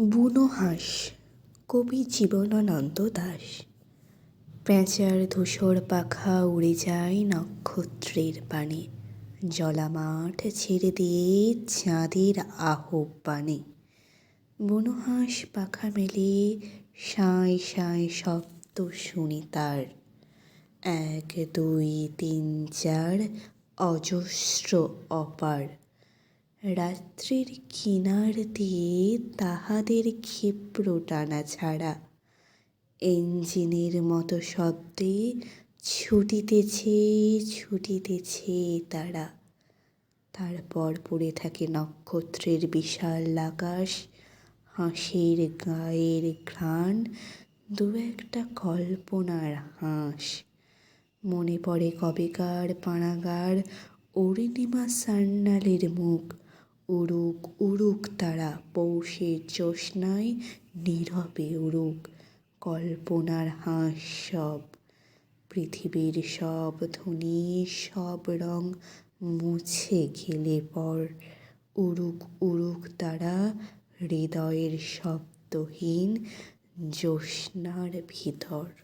বুনো হাঁস, কবি জীবনানন্দ দাস। পেঁচার ধূসর পাখা উড়ে যায় নক্ষত্রের পানে। জলামাঠ ছেড়ে দিয়ে চাঁদের আহ্বানে। বুনো হাঁস পাখা মেলে সাঁয় সাঁয় শব্দ শুনি তার। এক, দুই, তিন, চার অজস্র অপার। রাত্রির কিনার দিয়ে তাহাদের ক্ষিপ্র টানা ছাড়া। ইঞ্জিনের মতো শব্দে ছুটিতেছে ছুটিতেছে তারা। তারপর পড়ে থাকে নক্ষত্রের বিশাল আকাশ, হাঁসের গায়ের ঘ্রাণ, দু একটা কল্পনার হাঁস। মনে পড়ে কবেকার পাড়াগার অরুণিমা সান্যালের মুখ। উড়ুক উড়ুক তারা পৌষের জ্যোৎস্নায় নীরবে উড়ুক কল্পনার হাঁস সব। পৃথিবীর সব ধ্বনি সব রং মুছে গেলে পর উড়ুক উড়ুক তারা হৃদয়ের শব্দহীন জ্যোৎস্নার ভিতর।